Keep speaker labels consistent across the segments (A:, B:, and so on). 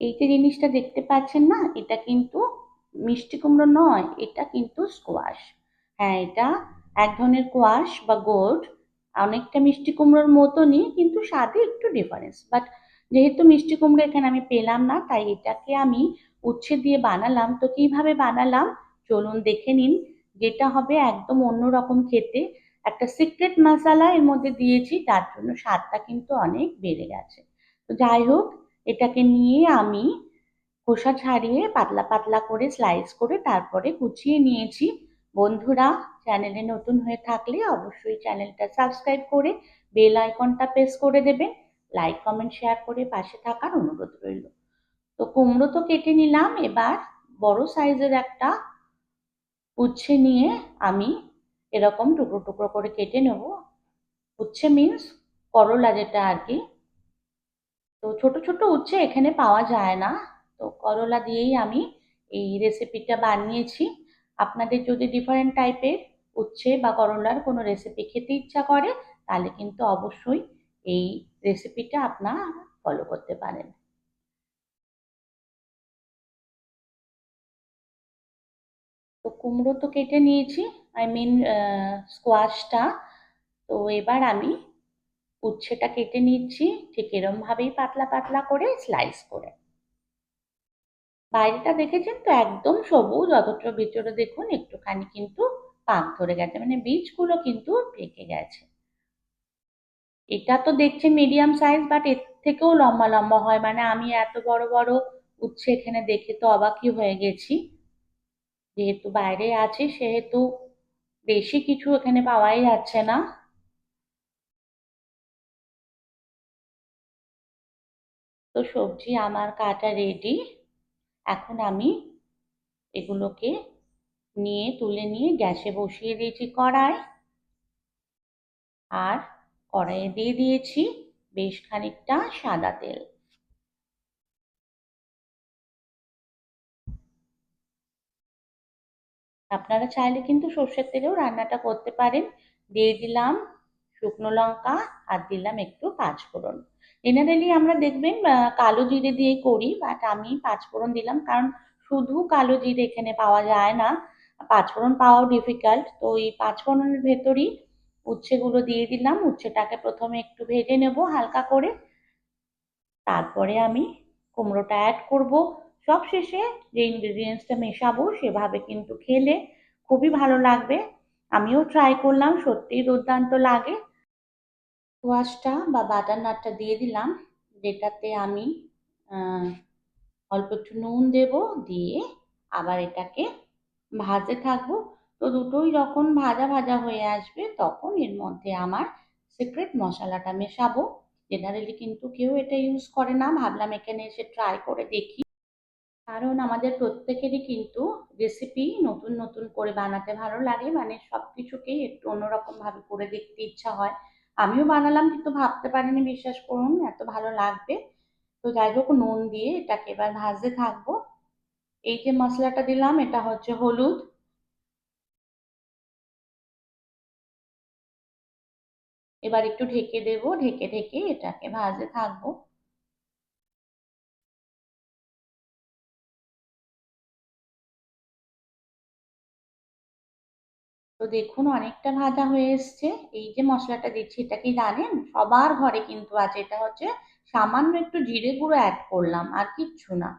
A: এই যে জিনিসটা দেখতে পাচ্ছেন না, এটা কিন্তু মিষ্টি কুমড়ো নয়, এটা কিন্তু স্কোয়াশ হ্যাঁ এটা এক ধরনের কোয়াশ বা গোড অনেকটা মিষ্টি কুমড়োর মতনই, কিন্তু স্বাদে একটু ডিফারেন্স বাট যেহেতু মিষ্টি কুমড়ো এখানে আমি পেলাম না, তাই এটাকে আমি উচ্ছে দিয়ে বানালাম। তো কীভাবে বানালাম? চলুন দেখে নিন। যেটা হবে একদম অন্যরকম খেতে। একটা সিক্রেট মশালা এর মধ্যে দিয়েছি, তার জন্য স্বাদটা কিন্তু অনেক বেড়ে গেছে। তো যাই হোক এটাকে নিয়ে আমি খোসা ছাড়িয়ে পাতলা পাতলা করে স্লাইস করে তারপরে কুচিয়ে নিয়েছি। বন্ধুরা, চ্যানেলে নতুন হয়ে থাকলে অবশ্যই চ্যানেলটা সাবস্ক্রাইব করে বেল আইকনটা প্রেস করে দেবেন লাইক কমেন্ট শেয়ার করে পাশে থাকার অনুরোধ রইল। তো কুমড়ো তো কেটে নিলাম, এবার বড় সাইজের একটা উচ্ছে নিয়ে আমি এরকম টুকরো টুকরো করে কেটে নেব। উচ্ছে মিন্স করলা যেটা আর কি তো ছোট ছোট উচ্ছে এখানে পাওয়া যায় না। তো করলা দিয়েই আমি এই রেসিপিটা বানিয়েছি। আপনাদের যদি ডিফারেন্ট টাইপের উচ্ছে বা করলার কোনো রেসিপি খেতে ইচ্ছা করে, তাহলে কিন্তু অবশ্যই এই রেসিপিটা আপনার ফলো করতে পারেন। তো কুমড়ো তো কেটে নিয়েছি আই মিন স্কোয়াশটা তো এবার আমি উচ্ছেটা কেটে নিচ্ছি, ঠিক এরমভাবেই পাতলা পাতলা করে স্লাইস করে। বাইরেটা দেখেছেন তো একদম সবুজ, অথচ ভিতরে দেখুন একটুখানি কিন্তু পাক ধরে গেছে মানে বীজগুলো কিন্তু পেকে গেছে। এটা তো দেখছেন মিডিয়াম সাইজ বাট এর থেকেও লম্বা লম্বা হয় মানে আমি এত বড় বড় উচ্ছে এখানে দেখে তো অবাকই হয়ে গেছি। যেহেতু বাইরে আছি, সেহেতু বেশি কিছু এখানে পাওয়াই যাচ্ছে না। তো সবজি আমার কাটা রেডি এখন আমি এগুলোকে নিয়ে, তুলে নিয়ে গ্যাসে বসিয়ে দিয়েছি কড়াই। আর কড়াইয়ে দিয়ে দিয়েছি বেশ খানিকটা সাদা তেল। আপনারা চাইলে কিন্তু সর্ষের তেলেও রান্নাটা করতে পারেন। দিয়ে দিলাম শুকনো লঙ্কা আর দিলাম একটু পাঁচফোড়ন। জেনারেলি আমরা দেখবেন কালো জিরে দিয়ে করি বাট আমি পাঁচফোড়ন দিলাম, কারণ শুধু কালো জিরে এখানে পাওয়া যায় না। পাঁচফোড়ন পাওয়াও ডিফিকাল্ট তো এই পাঁচফোড়নের ভেতরই উচ্ছেগুলো দিয়ে দিলাম, উচ্ছেটাকে প্রথমে একটু ভেজে নেব হালকা করে। তারপরে আমি কুমড়োটা অ্যাড করব। সব শেষে যে ইনগ্রিডিয়েন্টসটা মেশাবো, সেভাবে কিন্তু খেলে খুবই ভালো লাগবে। আমিও ট্রাই করলাম, সত্যিই দুর্দান্ত লাগে। কোয়াশটা বা বাটার নাটটা দিয়ে দিলাম। যেটাতে আমি অল্প একটু নুন দেব দিয়ে আবার এটাকে ভাজতে থাকব। তো দুটোই যখন ভাজা ভাজা হয়ে আসবে তখন এর মধ্যে আমার সিক্রেট মশলাটা মেশাবো। জেনারেলি কিন্তু কেউ এটা ইউজ করে না। ভাবলাম এখানে এসে ট্রাই করে দেখি। কারণ আমাদের প্রত্যেকেরই কিন্তু রেসিপি নতুন নতুন করে বানাতে ভালো লাগে। মানে সব কিছুকেই একটু অন্যরকমভাবে করে দেখতে ইচ্ছা হয়। আমিও বানালাম, কিন্তু ভাবতে পারিনি, বিশ্বাস করুন, এত ভালো লাগবে। তো যাই হোক, নুন দিয়ে এটাকে এবার ভাজতে থাকব। এই যে মশলাটা দিলাম, এটা হচ্ছে হলুদ। এবার একটু ঢেকে দেব, ঢেকে ঢেকে এটাকে ভাজতে থাকব। তো দেখুন, অনেকটা ভাজা হয়ে এসছে। এই যে মশলাটা দিচ্ছি, এটা কি জানেন? সবার ঘরে কিন্তু আছে। এটা হচ্ছে সামান্য একটু জিরে গুঁড়ো অ্যাড করলাম, আর কিচ্ছু না।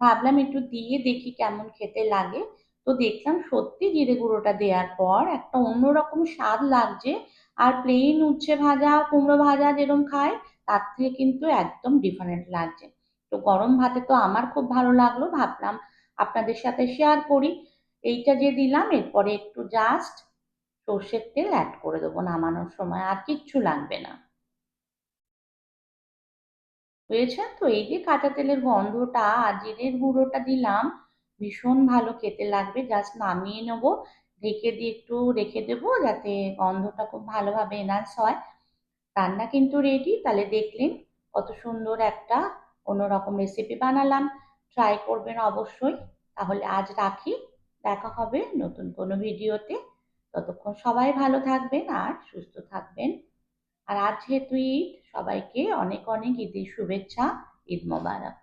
A: ভাবলাম একটু দিয়ে দেখি কেমন খেতে লাগে। তো দেখলাম সত্যি জিরে গুঁড়োটা দেওয়ার পর একটা অন্যরকম স্বাদ লাগছে। আর প্লেন উচ্ছে ভাজা, কুমড়ো ভাজা যেরকম খায়, তার থেকে কিন্তু একদম ডিফারেন্ট লাগছে। তো গরম ভাতে তো আমার খুব ভালো লাগল। ভাবলাম আপনাদের সাথে শেয়ার করি। এইটা যে দিলাম, এরপরে একটু জাস্ট সর্ষের তেল অ্যাড করে দেবো, নামানোর সময় আর কিচ্ছু লাগবে না। হয়েছে তো এই যে কাঁচা তেলের গন্ধটা আর জিরের গুঁড়োটা দিলাম, ভীষণ ভালো খেতে লাগবে। জাস্ট নামিয়ে নেব, ঢেকে দিয়ে একটু রেখে দেবো যাতে গন্ধটা খুব ভালোভাবে এনার্স হয়। রান্না কিন্তু রেডি তাহলে দেখলেন কত সুন্দর একটা অন্যরকম রেসিপি বানালাম। ট্রাই করবেন অবশ্যই। তাহলে আজ রাখি, দেখা হবে নতুন কোনো ভিডিওতে ততক্ষণ সবাই ভালো থাকবেন আর সুস্থ থাকবেন। আর আজ যেহেতু ঈদ সবাইকে অনেক অনেক ঈদের শুভেচ্ছা, ঈদ মোবারক।